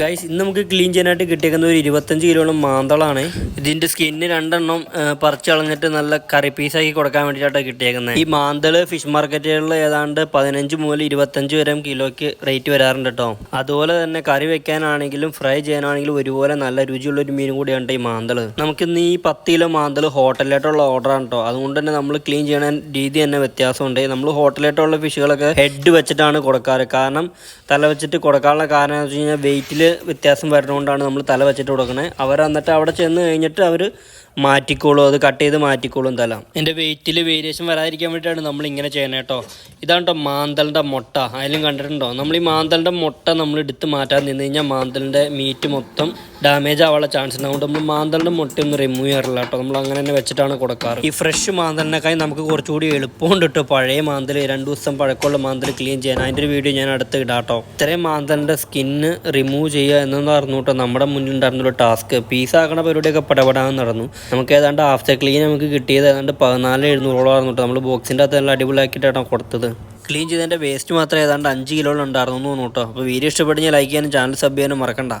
Guys ഇന്ന് നമുക്ക് clean ചെയ്യാനായിട്ട് കിട്ടിയേക്കുന്ന ഒരു ഇരുപത്തഞ്ച് കിലോളം മാന്തളാണ്. ഇതിന്റെ സ്കിന്ന് രണ്ടെണ്ണം പറിച്ചളഞ്ഞിട്ട് നല്ല കറി പീസാക്കി കൊടുക്കാൻ വേണ്ടിയിട്ടാണ് കിട്ടിയേക്കുന്നത് ഈ മാന്തൾ ഫിഷ് മാർക്കറ്റുകളിൽ ഏതാണ്ട് പതിനഞ്ച് മുതൽ ഇരുപത്തഞ്ച് വരെ കിലോയ്ക്ക് റേറ്റ് വരാറുണ്ട് കേട്ടോ അതുപോലെ തന്നെ കറി വെക്കാനാണെങ്കിലും ഫ്രൈ ചെയ്യാനാണെങ്കിലും ഒരുപോലെ നല്ല രുചിയുള്ള ഒരു മീൻ കൂടിയാണ് ഈ മാന്തൾ. നമുക്ക് ഇന്ന് ഈ പത്ത് കിലോ മാന്തൾ ഹോട്ടലിലായിട്ടുള്ള ഓർഡറാണ് കേട്ടോ അതുകൊണ്ട് തന്നെ നമ്മൾ ക്ലീൻ ചെയ്യണ രീതി തന്നെ വ്യത്യാസമുണ്ട്. നമ്മൾ ഹോട്ടലിലായിട്ടുള്ള ഫിഷുകളൊക്കെ ഹെഡ് വെച്ചിട്ടാണ് കൊടുക്കാറ്. കാരണം തല വെച്ചിട്ട് കൊടുക്കാനുള്ള കാരണം എന്ന് വെച്ച് കഴിഞ്ഞാൽ വെയിറ്റിൽ വ്യത്യാസം വരുന്നതുകൊണ്ടാണ് നമ്മൾ തല വെച്ചിട്ട് കൊടുക്കണേ. അവർ എന്നിട്ട് അവിടെ ചെന്ന് കഴിഞ്ഞിട്ട് അവർ മാറ്റിക്കോളും അത് കട്ട് ചെയ്ത് മാറ്റിക്കോളും തല എന്റെ വെയിറ്റിൽ വേരിയേഷൻ വരാതിരിക്കാൻ വേണ്ടിയിട്ടാണ് നമ്മൾ ഇങ്ങനെ ചെയ്യണേ കേട്ടോ. ഇതാണ് കേട്ടോ മാന്തലിന്റെ മുട്ട. അതിലും കണ്ടിട്ടുണ്ടോ? നമ്മൾ ഈ മാന്തലിന്റെ മുട്ട നമ്മൾ എടുത്ത് മാറ്റാൻ നിന്ന് കഴിഞ്ഞാൽ മാന്തലിന്റെ മീറ്റ് മൊത്തം ഡാമേജ് ആവാനുള്ള ചാൻസ് ഉണ്ട് അതുകൊണ്ട് നമ്മൾ മാന്തലിന്റെ മുട്ടയൊന്നും റിമൂവ് ചെയ്യാറില്ല കേട്ടോ നമ്മൾ അങ്ങനെ തന്നെ വെച്ചിട്ടാണ് കൊടുക്കാറ്. ഈ ഫ്രഷ് മാന്തലിനേക്കായി നമുക്ക് കുറച്ചുകൂടി എളുപ്പമുണ്ട് കേട്ടോ പഴയ മാന്തൽ രണ്ട് ദിവസം പഴക്കമുള്ള മാന്തൽ ക്ലീൻ ചെയ്യാൻ. അതിന്റെ ഒരു വീഡിയോ ഞാൻ അടുത്ത് ഇടാട്ടോ ഇത്രയും മാന്തലിന്റെ സ്കിന്ന് റിമൂവ് ചെയ്യുക എന്നു പറഞ്ഞു കേട്ടോ നമ്മുടെ മുന്നിൽ ഉണ്ടായിരുന്നൊരു ടാസ്ക് പീസാക്കണ പരിപാടിയൊക്കെ പടപെടാൻ നടന്നു. നമുക്ക് ഏതാണ്ട് ഹാഫ് ക്ലീൻ നമുക്ക് കിട്ടിയത് ഏതാണ്ട് പതിനാല് എഴുന്നൂറോളം ആയിരുന്നു നമ്മൾ ബോക്സിന്റെ അകത്ത് നല്ല അടിപൊളിയാക്കിയിട്ടാണ് കൊടുത്തത്. ക്ലീൻ ചെയ്തതിന്റെ വേസ്റ്റ് മാത്രം ഏതാണ്ട് അഞ്ച് കിലോളം ഉണ്ടായിരുന്നു എന്ന് തോന്നുന്നു കേട്ടോ. അപ്പോൾ വീഡിയോ ഇഷ്ടപ്പെടുന്ന ലൈക്ക് ചെയ്യാനും ചാനൽ സബ് ചെയ്യാനും മറക്കണ്ട.